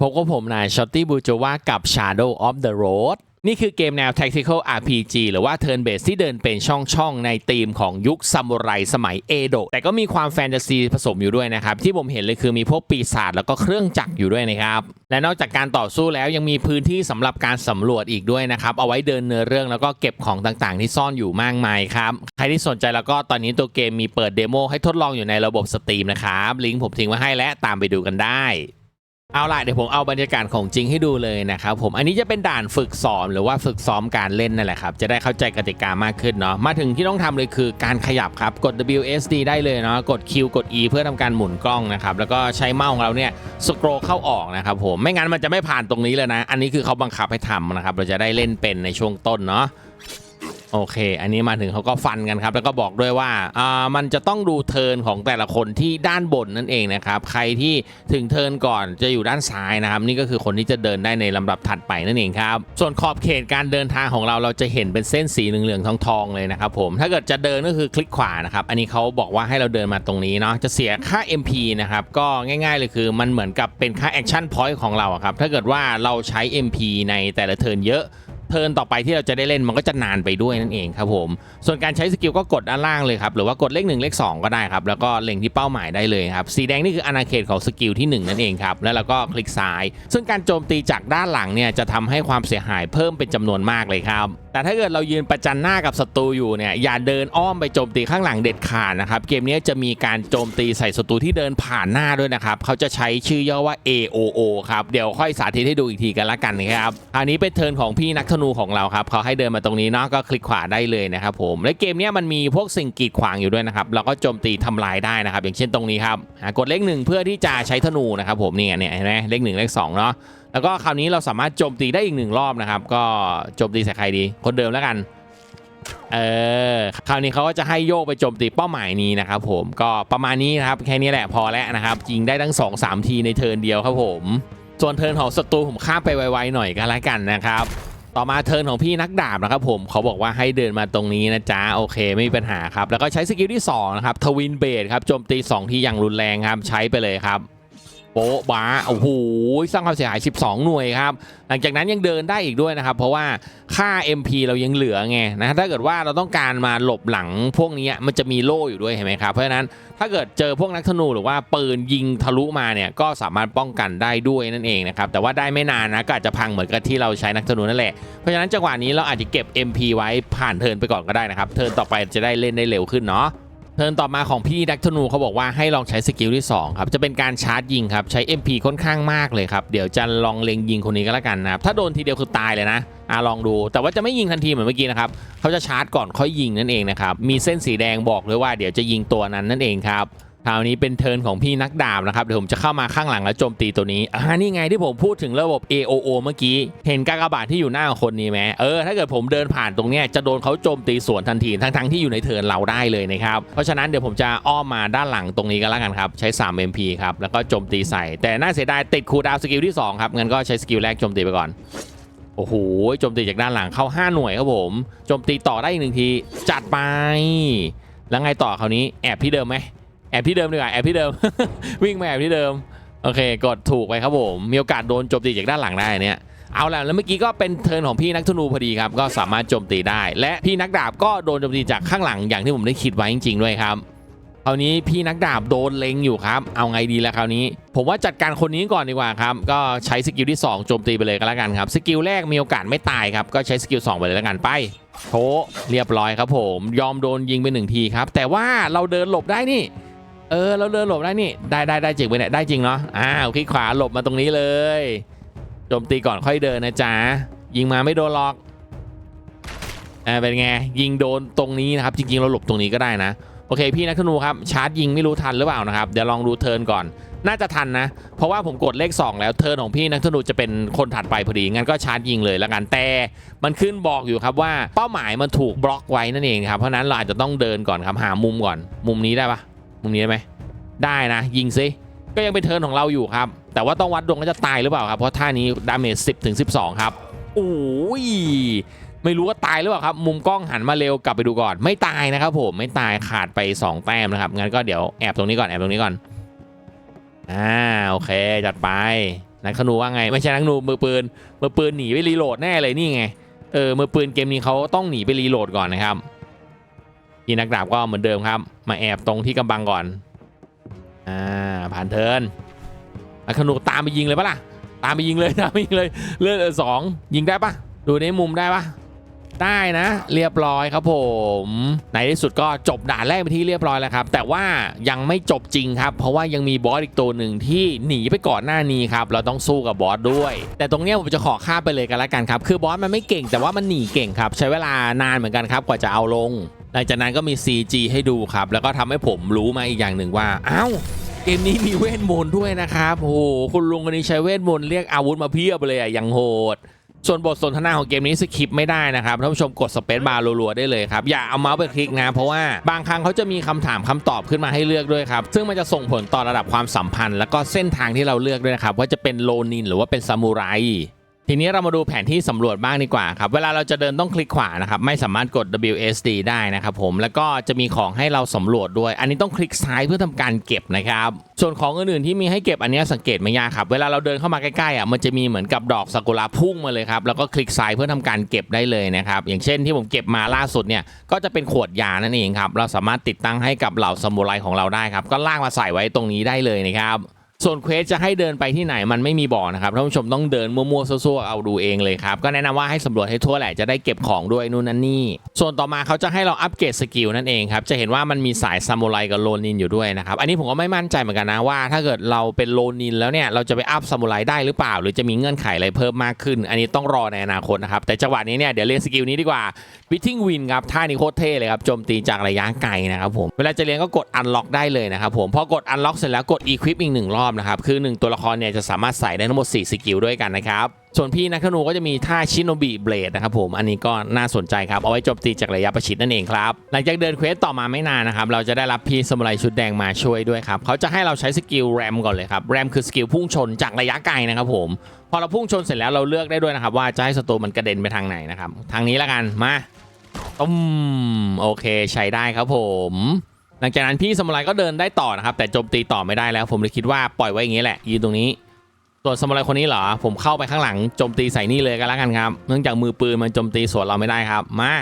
พบกับผมนายชอตตี้บูจว่ากับ Shadow of the Road นี่คือเกมแนว Tactical RPG หรือว่า Turn Based ที่เดินเป็นช่องๆ ในธีมของยุคซามูไรสมัยเอโดะแต่ก็มีความแฟนตาซีผสมอยู่ด้วยนะครับ ที่ผมเห็นเลยคือมีพวกปีศาจแล้วก็เครื่องจักรอยู่ด้วยนะครับ และนอกจากการต่อสู้แล้วยังมีพื้นที่สำหรับการสำรวจอีกด้วยนะครับ เอาไว้เดินเนื้อเรื่องแล้วก็เก็บของต่างๆ ที่ซ่อนอยู่มากมายครับ ใครที่สนใจแล้วก็ตอนนี้ตัวเกมมีเปิดเดโมให้ทดลองอยู่ในระบบสตรีมนะครับลิงก์ผมทิ้งไว้ให้และตามไปดูกันได้ เอาล่ะเดี๋ยวผมเอาบรรยากาศของจริงให้ดูเลยนะครับผมอันนี้จะเป็นด่านฝึกซ้อมหรือว่าฝึกซ้อมการเล่นนั่นแหละครับจะได้เข้าใจกติกามากขึ้นเนาะมาถึงที่ต้องทำเลยคือการขยับครับกด WSD ได้เลยเนาะกด Q กด E เพื่อทำการหมุนกล้องนะครับแล้วก็ใช้เมาส์ของเราเนี่ยสโครเข้าออกนะครับผมไม่งั้นมันจะไม่ผ่านตรงนี้เลยนะ อันนี้คือเขาบังคับให้ทำนะครับเราจะได้เล่นเป็นในช่วงต้นเนาะ โอเค อันนี้มาถึงเขาก็ฟันกันครับ แล้วก็บอกด้วยว่าอ่ามันจะต้องดูเทิร์นของแต่ละคนที่ด้านบนนั่นเองนะครับ ใครที่ถึงเทิร์นก่อนจะอยู่ด้านซ้ายนะครับ นี่ก็คือคนที่จะเดินได้ในลำดับถัดไปนั่นเองครับ ส่วนขอบเขตการเดินทางของเราเราจะเห็นเป็นเส้นสีเหลืองๆทองๆเลยนะครับผม ถ้าเกิดจะเดินก็คือคลิกขวานะครับ อันนี้เขาบอกว่าให้เราเดินมาตรงนี้เนาะ จะเสียค่า MP นะครับ ก็ง่ายๆเลยคือมันเหมือนกับเป็นค่าแอคชั่นพอยต์ของเราครับ ถ้าเกิดว่าเราใช้ MP ในแต่ละเทิร์นเยอะ ทิร์นต่อไปที่เราจะได้เล่นมันก็จะนานไปด้วยนั่นเองครับผม ส่วนการใช้สกิลก็กดด้านล่างเลยครับ หรือว่ากดเลข1เลข2 ก็ได้ครับ แล้วก็เล็งที่เป้าหมายได้เลยครับ สีแดงนี่คืออาณาเขตของสกิลที่ 1 นั่นเองครับ แล้วเราก็คลิกซ้าย ซึ่งการโจมตีจากด้านหลังเนี่ยจะทำให้ความเสียหายเพิ่มเป็นจำนวนมากเลยครับ แต่ถ้าเกิดเรายืนประจันหน้ากับศัตรูอยู่เนี่ยอย่าเดินอ้อมไปโจมตีข้างหลังเด็ดขาดนะครับเกมนี้จะมีการโจมตีใส่ศัตรูที่เดินผ่านหน้าด้วยนะครับเขาจะใช้ชื่อย่อว่า AOO ครับเดี๋ยวค่อยสาธิตให้ดูอีกทีกันละกันครับอันนี้เป็นเทิร์นของพี่นักธนูของเราครับเขาให้เดินมาตรงนี้เนาะก็คลิกขวาได้เลยนะครับผมและเกมนี้มันมีพวกสิ่งกีดขวางอยู่ด้วยนะครับเราก็โจมตีทำลายได้นะครับ อย่างเช่นตรงนี้ครับกดเลขหนึ่งเพื่อที่จะใช้ธนูนะครับผมเนี่ยเนี่ยเห็นไหมเลขหนึ่งเลขสองเนาะ แล้วก็คราวนี้เราสามารถโจมตีได้อีกหนึ่งรอบนะครับ ก็โจมตีใส่ใครดี คนเดิมแล้วกัน เออ คราวนี้เขาก็จะให้โยกไปโจมตีเป้าหมายนี้นะครับผม ก็ประมาณนี้นะครับ แค่นี้แหละพอแล้วนะครับยิงได้ทั้ง 2 3 ทีในเทิร์นเดียวครับผม ส่วนเทิร์นของศัตรูผมข้ามไปไวๆหน่อยก็แล้วกันนะครับต่อมาเทิร์นของพี่นักดาบนะครับผมเขาบอกว่าให้เดินมาตรงนี้นะจ๊ะโอเคไม่มีปัญหาครับ แล้วก็ใช้สกิลที่2นะครับทวินเบดครับโจมตี 2 ที่อย่างรุนแรงครับใช้ไปเลยครับ โป๊ะบ้าโอ้โหสร้างความเสียหาย 12 หน่วยครับ หลังจากนั้นยังเดินได้อีกด้วยนะครับ เพราะว่าค่า MP เรายังเหลือไงนะถ้าเกิดว่าเราต้องการมาหลบหลังพวกนี้มันจะมีโล่อยู่ด้วยเห็นไหมครับ เพราะฉะนั้นถ้าเกิดเจอพวกนักธนูหรือว่าปืนยิงทะลุมาเนี่ยก็สามารถป้องกันได้ด้วยนั่นเองนะครับแต่ว่าได้ไม่นานนะก็อาจจะพังเหมือนกับที่เราใช้นักธนูนั่นแหละเพราะฉะนั้นจังหวะนี้เราอาจจะเก็บ MP ไว้ผ่านเทินไปก่อนก็ได้นะครับเทินต่อไปจะได้เล่นได้เร็วขึ้นเนาะ เทิร์นต่อมาของพี่ดักธนูเขาบอกว่าให้ลองใช้สกิลที่ 2 ครับ จะเป็นการชาร์จยิงครับ ใช้ MP ค่อนข้างมากเลยครับ เดี๋ยวจะลองเล็งยิงคนนี้ก็แล้วกันนะครับ ถ้าโดนทีเดียวคือตายเลยนะอะลองดู แต่ว่าจะไม่ยิงทันทีเหมือนเมื่อกี้นะครับเขาจะชาร์จก่อนค่อยยิงนั่นเองนะครับมีเส้นสีแดงบอกเลยว่าเดี๋ยวจะยิงตัวนั้นนั่นเองครับ คราวนี้เป็นเทิร์นของพี่นักดาบนะครับเดี๋ยวผมจะเข้ามาข้างหลังแล้วโจมตีตัวนี้อ่านี่ไงที่ผมพูดถึงระบบ AOO เมื่อกี้เห็นกากบาทที่อยู่หน้าของคนนี้ไหมเออถ้าเกิดผมเดินผ่านตรงเนี้ยจะโดนเขาโจมตีสวนทันทีทั้งๆที่อยู่ในเทิร์นเราได้เลยนะครับเพราะฉะนั้นเดี๋ยวผมจะอ้อมมาด้านหลังตรงนี้ก็แล้วกันครับใช้ 3 MP ครับแล้วก็โจมตีใส่ แต่น่าเสียดายติดคูดาวสกิลที่สองครับงั้นก็ใช้สกิลแรกโจมตีไปก่อนโอ้โหโจมตีจากด้านหลังเข้า 5 หน่วยครับผมโจมตีต่อได้อีกหนึ่งทีจัดไปแล้วไงต่อคราวนี้แอบที่เดิมไหม แอบที่เดิมดีกว่าแอบที่เดิม วิ่งมาแอบที่เดิมโอเคกดถูกไปครับผมมีโอกาสโดนโจมตีจากด้านหลังได้เนี่ยเอาล่ะแล้วเมื่อกี้ก็เป็นเทิร์นของพี่นักธนูพอดีครับก็สามารถโจมตีได้ และพี่นักดาบก็โดนโจมตีจากข้างหลังอย่างที่ผมได้คิดไว้จริง ๆ ด้วยครับคราวนี้พี่นักดาบโดนเล็งอยู่ครับ เอาไงดีล่ะคราวนี้ ผมว่าจัดการคนนี้ก่อนดีกว่าครับก็ใช้สกิลที่2โจมตีไปเลยก็แล้วกันครับสกิลแรกมีโอกาสไม่ตายครับก็ใช้สกิล2ไปเลยแล้วกันไปโถเรียบร้อยครับผม ยอมโดนยิงไปหนึ่งทีครับแต่ว่าเราเดินหลบได้นี่ เออเราเดินหลบได้นี่ได้ได้ได้จริงไปเนี่ยได้จริงเนาะอ้าวคลิกขวาหลบมาตรงนี้เลยโจมตีก่อนค่อยเดินนะจ๊ะยิงมาไม่โดนหรอกอ่าเป็นไงยิงโดนตรงนี้นะครับจริงๆเราหลบตรงนี้ก็ได้นะโอเคพี่นักธนูครับชาร์จยิงไม่รู้ทันหรือเปล่านะครับเดี๋ยวลองดูเทิร์นก่อน น่าจะทันนะ เพราะว่าผมกดเลข 2 แล้วเทิร์นของพี่นักธนูจะเป็นคนถัดไปพอดีงั้นก็ชาร์จยิงเลยแล้วกันแต่มันขึ้นบอกอยู่ครับว่าเป้าหมายมันถูกบล็อกไว้นั่นเองครับเพราะฉะนั้นเราอาจจะต้องเดินก่อนครับหามุมก่อน มุมนี้ได้ปะ มุมนี้ได้ไหมได้นะ ยิงซิก็ยังเป็นเทิร์นของเราอยู่ครับ แต่ว่าต้องวัดดวงว่าจะตายหรือเปล่าครับ เพราะท่านี้ดาเมจ10ถึง12 ครับโอ้ยไม่รู้ว่าตายหรือเปล่าครับ มุมกล้องหันมาเร็วกลับไปดูก่อน ไม่ตายนะครับผมไม่ตายขาดไป 2 แต้มนะครับงั้นก็เดี๋ยวแอบตรงนี้ก่อนแอบตรงนี้ก่อนอ่าโอเคจัดไปนายขนูว่าไง ไม่ใช่นักนูมือปืนมือปืนหนีไปรีโหลดแน่เลยนี่ไงเออมือปืนเกมนี้เขาต้องหนีไปรีโหลดก่อนนะครับ อีนักดาบก็เหมือนเดิมครับ มาแอบตรงที่กำบังก่อน อ่า ผ่านเทินนักขนูตามไปยิงเลยปะล่ะ ตามไปยิงเลยตามไปยิงเลย เลือดเหลือสองยิงได้ปะดูในมุมได้ปะได้นะ เรียบร้อยครับผม ในที่สุดก็จบด่านแรกไปที่เรียบร้อยแล้วครับ แต่ว่ายังไม่จบจริงครับ เพราะว่ายังมีบอสอีกตัวหนึ่งที่หนีไปก่อนหน้านี้ครับ เราต้องสู้กับบอสด้วย แต่ตรงเนี้ยผมจะขอข้ามไปเลยกันละกันครับ คือบอสมันไม่เก่งแต่ว่ามันหนีเก่งครับ ใช้เวลานานเหมือนกันครับกว่าจะเอาลง หลังจากนั้นก็มี CG ให้ดูครับ แล้วก็ทำให้ผมรู้มาอีกอย่างหนึ่งว่าเอ้าเกมนี้มีเวทมนต์ด้วยนะครับโอ้โหคุณลุงคนนี้ใช้เวทมนต์เรียกอาวุธมาเพียบเลยอะยังโหด ส่วนบทสนทนาของเกมนี้สคิปไม่ได้นะครับท่านผู้ชมกดสเปซบาร์รัวๆได้เลยครับ อย่าเอาเมาส์ไปคลิกนะ เพราะว่าบางครั้งเขาจะมีคำถามคำตอบขึ้นมาให้เลือกด้วยครับ ซึ่งมันจะส่งผลต่อระดับความสัมพันธ์ แล้วก็เส้นทางที่เราเลือกด้วยนะครับว่าจะเป็นโลนินหรือว่าเป็นซามูไร ทีนี้เรามาดูแผนที่สำรวจบ้างดีกว่าครับ เวลาเราจะเดินต้องคลิกขวานะครับ ไม่สามารถกด WSD ได้นะครับผม แล้วก็จะมีของให้เราสำรวจด้วย อันนี้ต้องคลิกซ้ายเพื่อทำการเก็บนะครับ ส่วนของอื่นๆที่มีให้เก็บอันนี้สังเกตไม่ยากครับ เวลาเราเดินเข้ามาใกล้ๆอะ มันจะมีเหมือนกับดอกซากุระพุ่งมาเลยครับ แล้วก็คลิกซ้ายเพื่อทำการเก็บได้เลยนะครับ อย่างเช่นที่ผมเก็บมาล่าสุดเนี่ย ก็จะเป็นขวดยานั่นเองครับ เราสามารถติดตั้งให้กับเหล่าซามูไรของเราได้ครับ ก็ลากมาใส่ไว้ตรงนี้ได้เลยนะครับ ส่วนเควสจะให้เดินไปที่ไหนมันไม่มีบอกนะครับท่านผู้ชมต้องเดินมั่วๆซั่วๆเอาดูเองเลยครับ ก็แนะนำว่าให้สำรวจให้ทั่วแหละจะได้เก็บของด้วยนู่นนั่นนี่ ส่วนต่อมาเขาจะให้เราอัปเกรดสกิลนั่นเองครับ จะเห็นว่ามันมีสายซามูไรกับโลนินอยู่ด้วยนะครับ อันนี้ผมก็ไม่มั่นใจเหมือนกันนะว่า ถ้าเกิดเราเป็นโลนินแล้วเนี่ยเราจะไปอัพซามูไรได้หรือเปล่า หรือจะมีเงื่อนไขอะไรเพิ่มมากขึ้น อันนี้ต้องรอในอนาคตนะครับ แต่จังหวะนี้เนี่ยเดี๋ยวเรียนสกิลนี้ดีกว่าบิทติ้งวินครับท่านี้โคตรเท่เลยครับโจมตีจากระยะไกลนะครับผมเวลาจะเรียนก็กดอันล็อกได้เลยนะครับผมพอกดอันล็อกเสร็จแล้วกดอีควิปอีกหนึ่งรอบนะครับ คือหนึ่งตัวละครเนี่ยจะสามารถใส่ได้ทั้งหมด 4 สกิลด้วยกันนะครับส่วนพี่นักธนูก็จะมีท่าชิโนบิเบลดนะครับผมอันนี้ก็น่าสนใจครับ เอาไว้โจมตีจากระยะประชิดนั่นเองครับ หลังจากเดินเควสต่อมาไม่นานนะครับ เราจะได้รับพี่สมุไรชุดแดงมาช่วยด้วยครับ เขาจะให้เราใช้สกิลแรมก่อนเลยครับ แรมคือสกิลพุ่งชนจากระยะไกลนะครับผม พอเราพุ่งชนเสร็จแล้วเราเลือกได้ด้วยนะครับ ว่าจะให้ศัตรูมันกระเด็นไปทางไหนนะครับทางนี้ล้วกันมาตุ้มโอเค ใช้ได้ครับผม หลังจากนั้นพี่สมุไรก็เดินได้ต่อนะครับ แต่โจมตีต่อไม่ได้แล้ว ผมเลยคิดว่าปล่อยไว้อย่างนี้แหละยืนตรงนี้ส่วนสมุไรคนนี้เหรอ ผมเข้าไปข้างหลังโจมตีใส่นี่เลยกันแล้วกันครับ เนื่องจากมือปืนมันโจมตีสวนเราไม่ได้ครับ มา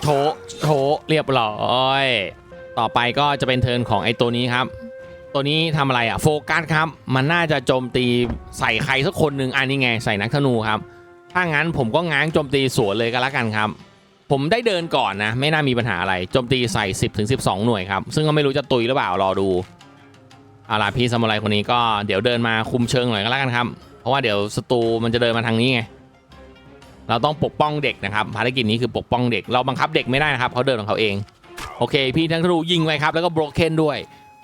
โชะโชะเรียบร้อย ต่อไปก็จะเป็นเทิร์นของไอ้ตัวนี้ครับ ตัวนี้ทำอะไรอะโฟกัสครับ มันน่าจะโจมตีใส่ใครสักคนหนึ่งอันนี้ไงใส่นักธนูครับ ถ้างั้นผมก็ง้างโจมตีสวนเลยก็แล้วกันครับ ผมได้เดินก่อนนะ ไม่น่ามีปัญหาอะไรโจมตีใส่ 10ถึง12 หน่วยครับ ซึ่งก็ไม่รู้จะตุยหรือเปล่ารอดูเอาล่ะพี่สมุไรคนนี้ก็เดี๋ยวเดินมาคุมเชิงหน่อยก็แล้วกันครับ เพราะว่าเดี๋ยวศัตรูมันจะเดินมาทางนี้ไงเราต้องปกป้องเด็กนะครับภารกิจนี้คือปกป้องเด็กเราบังคับเด็กไม่ได้นะครับเขาเดินของเขาเองโอเค พี่ทั้งทะลุยิงไว้ครับแล้วก็โบรเคนด้วย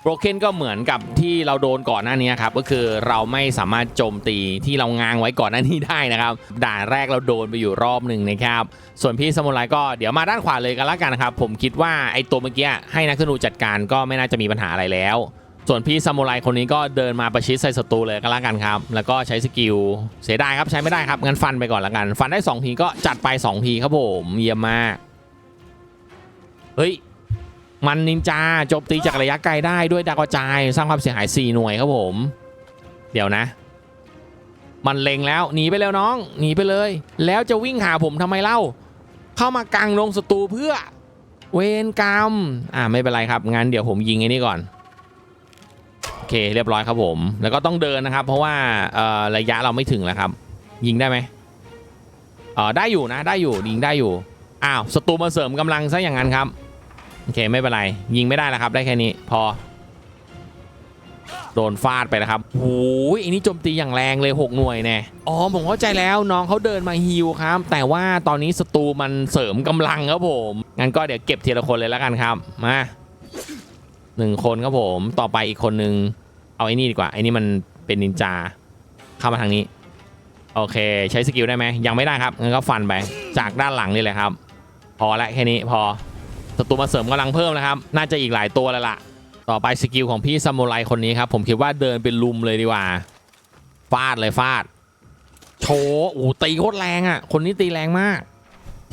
โบรเคนก็เหมือนกับที่เราโดนก่อนหน้านี้ครับก็คือเราไม่สามารถโจมตีที่เราง้างไว้ก่อนหน้านี้ได้นะครับด่านแรกเราโดนไปอยู่รอบหนึ่งนะครับส่วนพี่สมุไรก็เดี๋ยวมาด้านขวาเลยกันละกันนะครับผมคิดว่าไอ้ตัวเมื่อกี้ให้นักธนูจัดการก็ไม่น่าจะมีปัญหาอะไรแล้ว ส่วนพี่ซามูไรคนนี้ก็เดินมาประชิดใส่ศัตรูเลยก็แล้วกันครับ แล้วก็ใช้สกิลเสียดายครับใช้ไม่ได้ครับงั้นฟันไปก่อนละกัน ฟันได้2ทีก็จัดไป2ทีครับผมเยี่ยมมากเฮ้ย มันนินจาโจมตีจากระยะไกลได้ด้วยดาวกระจายสร้างความเสียหาย 4 หน่วยครับผม เดี๋ยวนะ มันเล็งแล้วหนีไปแล้วน้องหนีไปเลย แล้วจะวิ่งหาผมทำไมเล่า เข้ามากลางลงศัตรูเพื่อ เวรกรรมอ่าไม่เป็นไรครับงั้นเดี๋ยวผมยิงไอ้นี่ก่อนโอเคเรียบร้อยครับผม แล้วก็ต้องเดินนะครับ เพราะว่าระยะเราไม่ถึงแล้วครับ ยิงได้ไหมเออได้อยู่นะได้อยู่ยิงได้อยู่อ้าวศัตรูมาเสริมกำลังซะอย่างนั้นครับ โอเคไม่เป็นไร ยิงไม่ได้แล้วครับ ได้แค่นี้พอ โดนฟาดไปแล้วครับโอ้ยอันนี้โจมตีอย่างแรงเลย 6 หน่วยแน่อ๋อผมเข้าใจแล้วน้องเขาเดินมาฮิวครับ แต่ว่าตอนนี้ศัตรูมันเสริมกำลังครับผมงั้นก็เดี๋ยวเก็บทีละคนเลยแล้วกันครับมาหนึ่งคนครับผมต่อไปอีกคนนึงเอาไอ้นี่ดีกว่าไอ้นี่มันเป็นนินจาเข้ามาทางนี้ โอเค ใช้สกิลได้ไหมยังไม่ได้ครับงั้นก็ฟันไปจากด้านหลังนี่แหละครับ พอละแค่นี้พอ ศัตรูมาเสริมกำลังเพิ่มนะครับ น่าจะอีกหลายตัวแล้วล่ะ ต่อไปสกิลของพี่ซามูไรคนนี้ครับ ผมคิดว่าเดินเป็นลุมเลยดีกว่า ฟาดเลยฟาด โชว์โอ้ตีโคตรแรงอะ คนนี้ตีแรงมาก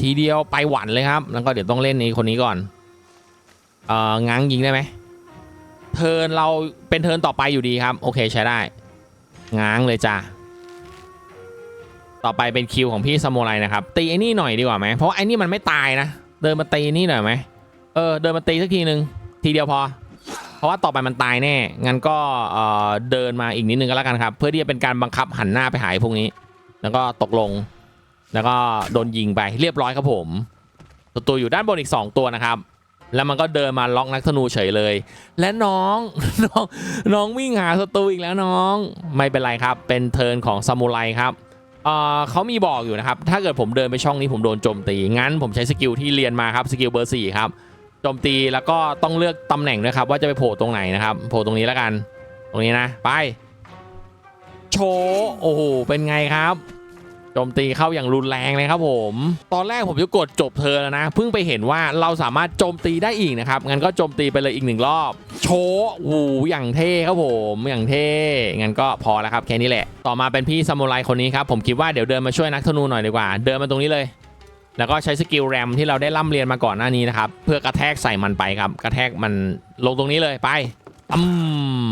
ทีเดียวไปหวันเลยครับ แล้วก็เดี๋ยวต้องเล่นนี้คนนี้ก่อน เอ่อ ง้างยิงได้ไหม เทิร์นเราเป็นเทิร์นต่อไปอยู่ดีครับ โอเคใช้ได้ ง้างเลยจ้ะต่อไปเป็นคิวของพี่ซามูไรนะครับ ตีไอ้นี่หน่อยดีกว่าไหมเพราะไอ้นี่มันไม่ตายนะ เดินมาตีนี่หน่อยไหม เออเดินมาตีสักทีหนึ่งทีเดียวพอ เพราะว่าต่อไปมันตายแน่งั้นก็เอ่อเดินมาอีกนิดนึงก็แล้วกันครับ เพื่อที่จะเป็นการบังคับหันหน้าไปหายพวกนี้ แล้วก็ตกลง แล้วก็โดนยิงไปเรียบร้อยครับผมศัตรูอยู่ด้านบนอีก 2 ตัวนะครับ แล้วมันก็เดินมาล็อกนักธนูเฉยเลย และน้องน้องน้องวิ่งหาศัตรูอีกแล้วน้อง ไม่เป็นไรครับ เป็นเทิร์นของซามูไรครับเออเขามีบอกอยู่นะครับ ถ้าเกิดผมเดินไปช่องนี้ผมโดนโจมตี งั้นผมใช้สกิลที่เรียนมาครับ สกิลเบอร์สี่ครับ โจมตีแล้วก็ต้องเลือกตำแหน่งด้วยครับ ว่าจะไปโผล่ตรงไหนนะครับ โผล่ตรงนี้แล้วกัน ตรงนี้นะ ไป โชว์โอ้โหเป็นไงครับโจมตีเข้าอย่างรุนแรงเลยครับผม ตอนแรกผมจะกดจบเธอแล้วนะ เพิ่งไปเห็นว่าเราสามารถโจมตีได้อีกนะครับ งั้นก็โจมตีไปเลยอีกหนึ่งรอบ โชว์โอ้โหอย่างเท่ครับผม อย่างเท่ งั้นก็พอแล้วครับแค่นี้แหละ ต่อมาเป็นพี่ซามูไรคนนี้ครับ ผมคิดว่าเดี๋ยวเดินมาช่วยนักธนูหน่อยดีกว่า เดินมาตรงนี้เลย แล้วก็ใช้สกิลแรมที่เราได้ร่ำเรียนมาก่อนหน้านี้นะครับ เพื่อกระแทกใส่มันไปครับ กระแทกมันลงตรงนี้เลยไปอื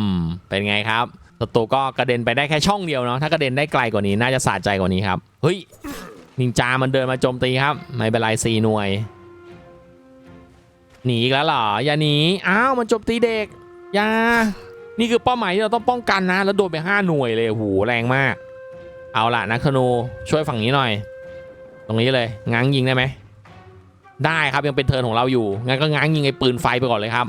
มเป็นไงครับศัตรูก็กระเด็นไปได้แค่ช่องเดียวเนาะถ้ากระเด็นได้ไกลกว่านี้น่าจะสะใจกว่านี้ครับเฮ้ยนินจามันเดินมาโจมตีครับ ไม่เป็นไรสี่หน่วย หนีอีกแล้วเหรออย่าหนีอ้าวมันโจมตีเด็กอย่านี่คือเป้าหมายที่เราต้องป้องกันนะ แล้วโดนไปห้าหน่วยเลยโอ้โหแรงมาก เอาล่ะนักธนูช่วยฝั่งนี้หน่อย ตรงนี้เลยง้างยิงได้ไหมได้ครับยังเป็นเทิร์นของเราอยู่งั้นก็ง้างยิงไอ้ปืนไฟไปก่อนเลยครับ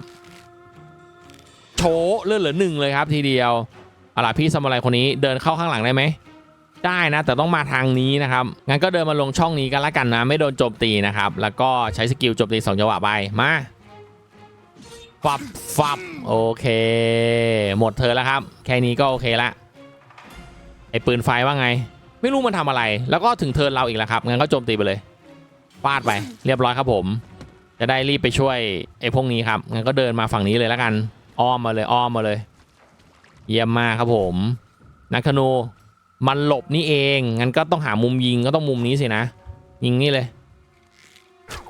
โชเลือดเหลือหนึ่งเลยครับทีเดียวเอาล่ะพี่สมุไรคนนี้เดินเข้าข้างหลังได้ไหมได้นะแต่ต้องมาทางนี้นะครับงั้นก็เดินมาลงช่องนี้กันละกันนะ ไม่โดนโจมตีนะครับ แล้วก็ใช้สกิลโจมตีสองจังหวะไปมาฟับฟับโอเค หมดเธอแล้วครับ แค่นี้ก็โอเคละไอ้ปืนไฟว่าไง ไม่รู้มันทำอะไร แล้วก็ถึงเทินเราอีกแล้วครับ งั้นก็โจมตีไปเลยฟาดไป เรียบร้อยครับผม จะได้รีบไปช่วยไอ้พวกนี้ครับ งั้นก็เดินมาฝั่งนี้เลยแล้วกัน อ้อมมาเลย อ้อมมาเลย เยี่ยมมากครับผม นักธนู มันหลบนี่เอง งั้นก็ต้องหามุมยิง ก็ต้องมุมนี้สินะ ยิงนี่เลย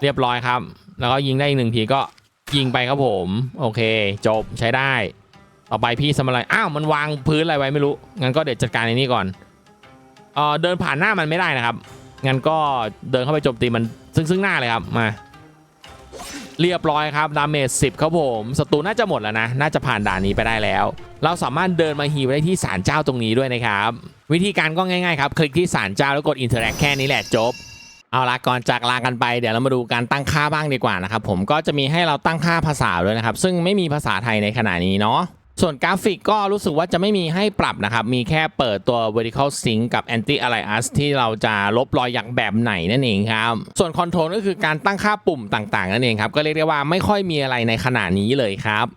เรียบร้อยครับ แล้วก็ยิงได้อีกหนึ่งทีก็ยิงไปครับผม โอเค จบใช้ได้ ต่อไปพี่สมอะไรอ้าว มันวางพื้นอะไรไว้ไม่รู้ งั้นก็เดี๋ยวจัดการในนี้ก่อน เออเดินผ่านหน้ามันไม่ได้นะครับ งั้นก็เดินเข้าไปโจมตีมันซึ่งซึ่งหน้าเลยครับ มา เรียบร้อยครับ ดาเมจ10ครับผม ศัตรูน่าจะหมดแล้วนะ น่าจะผ่านด่านนี้ไปได้แล้ว เราสามารถเดินมาฮีลได้ที่ศาลเจ้าตรงนี้ด้วยนะครับ วิธีการก็ง่ายๆครับ คลิกที่ศาลเจ้าแล้วกด interact แค่นี้แหละจบเอาละก่อนจากลากันไปเดี๋ยวเรามาดูการตั้งค่าบ้างดีกว่านะครับผมก็จะมีให้เราตั้งค่าภาษาด้วยนะครับ ซึ่งไม่มีภาษาไทยในขณะนี้เนาะ ส่วนกราฟิกก็รู้สึกว่าจะไม่มีให้ปรับนะครับ มีแค่เปิดตัว vertical sync กับ anti alias ที่เราจะลบรอยหยักแบบไหนนั่นเองครับ ส่วนคอนโทรลก็คือการตั้งค่าปุ่มต่างๆ นั่นเองครับ ก็เรียกได้ว่าไม่ค่อยมีอะไรในขณะนี้เลยครับ